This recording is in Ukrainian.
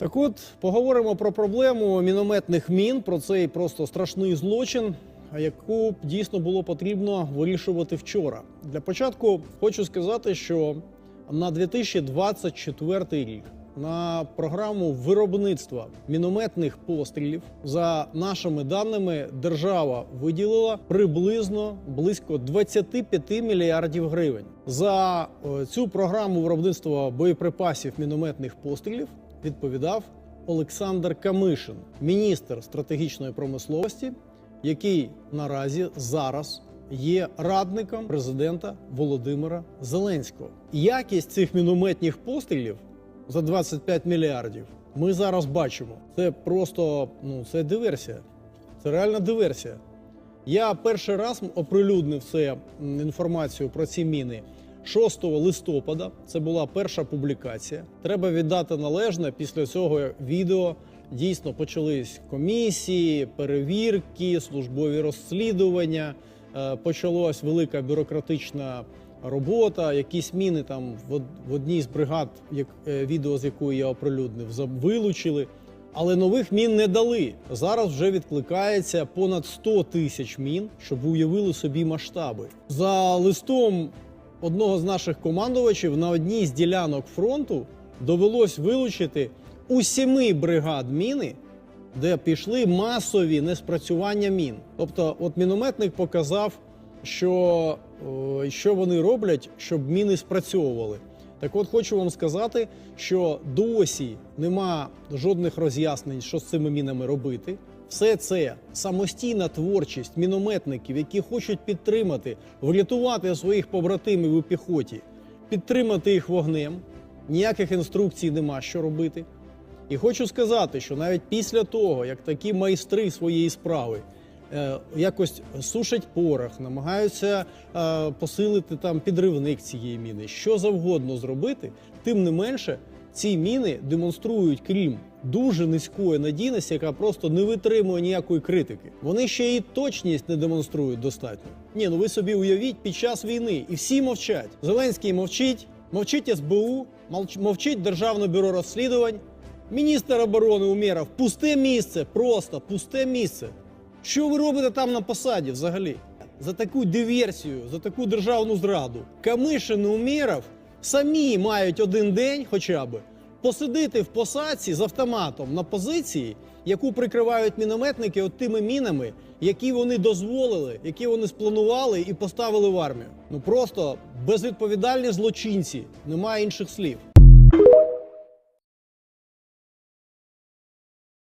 Так от поговоримо про проблему мінометних мін, про цей просто страшний злочин, яку дійсно було потрібно вирішувати вчора. Для початку хочу сказати, що на 2024 рік на програму виробництва мінометних пострілів за нашими даними держава виділила приблизно близько 25 мільярдів гривень. За е, цю програму виробництва боєприпасів мінометних пострілів відповідав Олександр Камишин, міністр стратегічної промисловості, який наразі зараз є радником президента Володимира Зеленського. Якість цих мінометних пострілів за 25 мільярдів ми зараз бачимо. Це просто ну це диверсія. Це реальна диверсія. Я перший раз оприлюднив це інформацію про ці міни 6 листопада. Це була перша публікація. Треба віддати належне. Після цього відео дійсно почались комісії, перевірки, службові розслідування. Е, Почалась велика бюрократична робота. Якісь міни там в одній з бригад, як е, відео з якої я оприлюднив, вилучили. Але нових мін не дали. Зараз вже відкликається понад 100 тисяч мін, щоб уявили собі масштаби. За листом одного з наших командувачів на одній з ділянок фронту довелось вилучити у семи бригад міни, де пішли масові неспрацювання мін. Тобто, от мінометник показав, що, е, що вони роблять, щоб міни спрацьовували. Так от хочу вам сказати, що досі нема жодних роз'яснень, що з цими мінами робити. Все це самостійна творчість мінометників, які хочуть підтримати, врятувати своїх побратимів у піхоті, підтримати їх вогнем. Ніяких інструкцій нема, що робити. І хочу сказати, що навіть після того, як такі майстри своєї справи е, якось сушать порох, намагаються е, посилити там підривник цієї міни, що завгодно зробити, тим не менше ці міни демонструють, крім дуже низької надійності, яка просто не витримує ніякої критики. Вони ще і точність не демонструють достатньо. Ні, ну ви собі уявіть під час війни, і всі мовчать. Зеленський мовчить, мовчить СБУ, мовч- мовчить Державне бюро розслідувань. Міністр оборони Умєров, пусте місце, просто пусте місце. Що ви робите там на посаді взагалі? За таку диверсію, за таку державну зраду. Камишин і Умєров самі мають один день хоча б посидити в посадці з автоматом на позиції, яку прикривають мінометники от тими мінами, які вони дозволили, які вони спланували і поставили в армію. Ну просто безвідповідальні злочинці, немає інших слів.